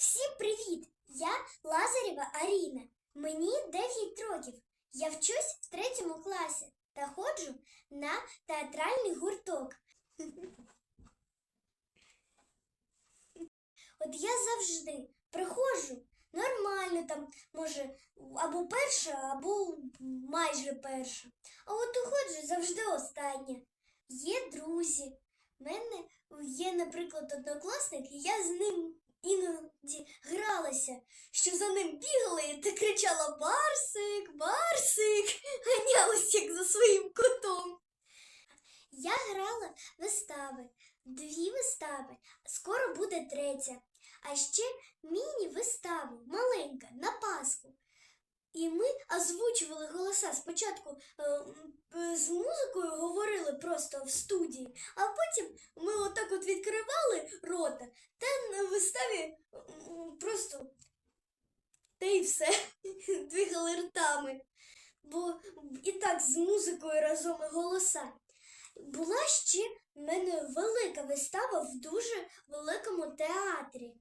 Всім привіт! Я Лазарєва Аріна. Мені 9 років. Я вчусь в третьому класі та ходжу на театральний гурток. От я завжди приходжу нормально там, може, або перша, або майже перша. А от уходжу завжди остання. Є друзі. У мене є, наприклад, однокласник, і я з ним іноді гралася, що за ним бігала та кричала Барсик, Барсик, ганялась як за своїм котом. Я грала вистави, дві вистави, скоро буде третя. А ще міні-виставу, маленька, на Пасху. І ми озвучували голоса. Спочатку е, з музикою говорили просто в студії, а потім ми отак от відкривали рота та на виставі м, просто й все двигали ртами. Бо і так з музикою разом і голоса. Була ще в мене велика вистава в дуже великому театрі.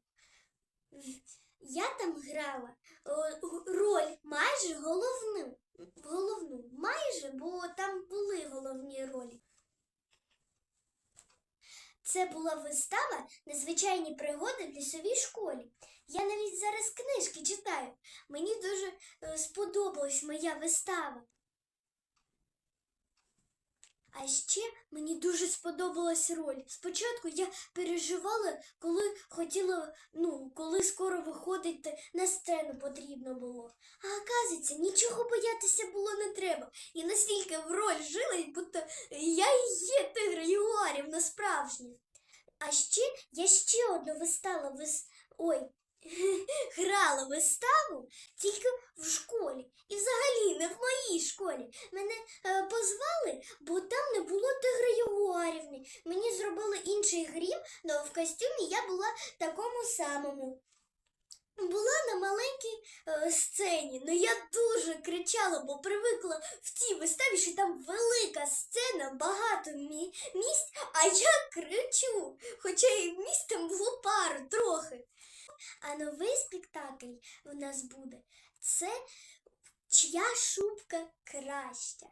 Я там грала е, роль майже головну. Головну, майже, бо там були головні ролі. Це була вистава Незвичайні пригоди в лісовій школі. Я навіть зараз книжки читаю. Мені дуже е, сподобалась моя вистава. А ще мені дуже сподобалась роль. Спочатку я переживала, коли хотіла, ну, коли скоро виходити на сцену потрібно було. А оказується, нічого боятися було не треба. І настільки в роль жилась, будто я і є тигр Ягуарівна справжня. А ще я ще одну виставу вис... Ой, грала виставу тільки в школі. І взагалі не в моїй школі. Мене е, позвали, бо там не було тигри Ягуарівни. Мені зробили інший грім, але в костюмі я була такому самому. Була на маленькій е, сцені, але я дуже кричала, бо привикла в тій виставі, що там велика сцена, багато мі- місць, а я кричу. Хоча і місць там було пару трохи. А новий спектакль у нас буде це чия шубка краща.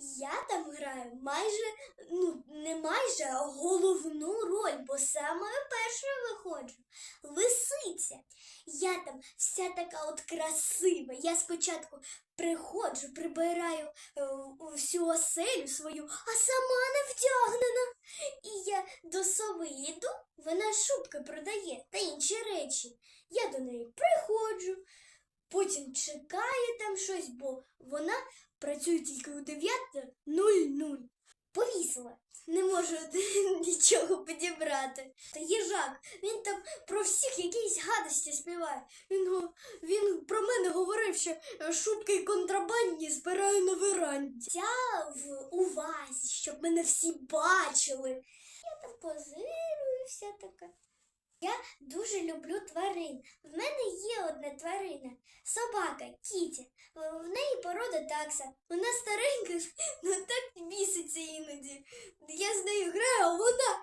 Я там граю майже, ну не майже, а головну роль, бо самою першою виходжу. Лисиця. Я там вся така от красива. Я спочатку приходжу, прибираю е, всю оселю свою, а сама не вдягнена. І я до сови йду, вона шубки продає та інші речі. Я до неї приходжу, потім чекаю там щось, бо вона працює тільки у 9.00. Повісила. Не можу нічого підібрати. Та їжак, він там про всіх якісь гадості співає. Він, він про мене говорив, що е, шубки контрабандні збираю на веранді. Я в увазі, щоб мене всі бачили. Я там позирую, вся така. Я дуже люблю тварин. В мене є одна тварина, собака, кіті. В неї порода такса. Вона старенька, ну так біситься іноді. Я з нею граю, а вона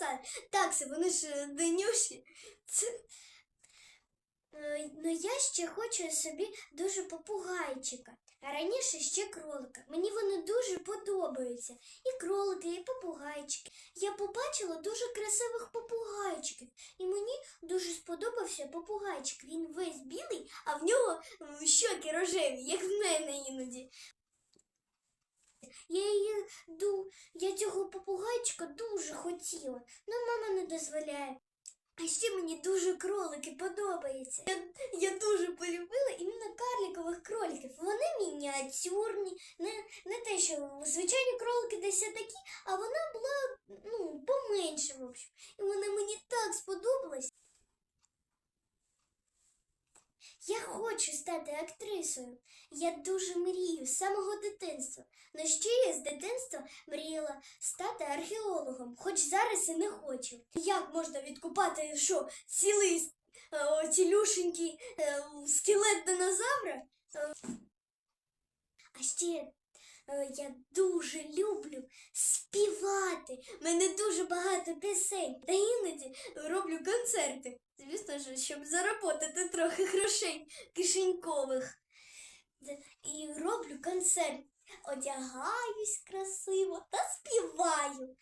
колбаса. Такси, вони ж е, денюші. Це... Е, Ну, я ще хочу собі дуже попугайчика. А раніше ще кролика. Мені вони дуже подобаються. І кролики, і попугайчики. Я побачила дуже красивих попугайчиків. І мені дуже сподобався попугайчик. Він весь білий, а в нього щоки рожеві, як в мене іноді. Я її ду, я цього попугайчика дуже хотіла, але мама не дозволяє. А ще мені дуже кролики подобаються. Я, я дуже полюбила іменно карликових кроликів. Вони мініатюрні, не, не те, що звичайні кролики десь такі, а вона була ну, поменше, в общем. І вона мені так сподобалась. Я хочу стати актрисою. Я дуже мрію з самого дитинства. Но ще я з дитинства мріяла стати археологом, хоч зараз і не хочу. Як можна відкупати що, цілий е, цілюшенький е, скелет динозавра? Е, А ще я дуже люблю співати. Мене дуже багато пісень. Та іноді роблю концерти. Звісно ж, щоб заробити трохи грошей кишенькових. І роблю концерт. Одягаюсь красиво та співаю.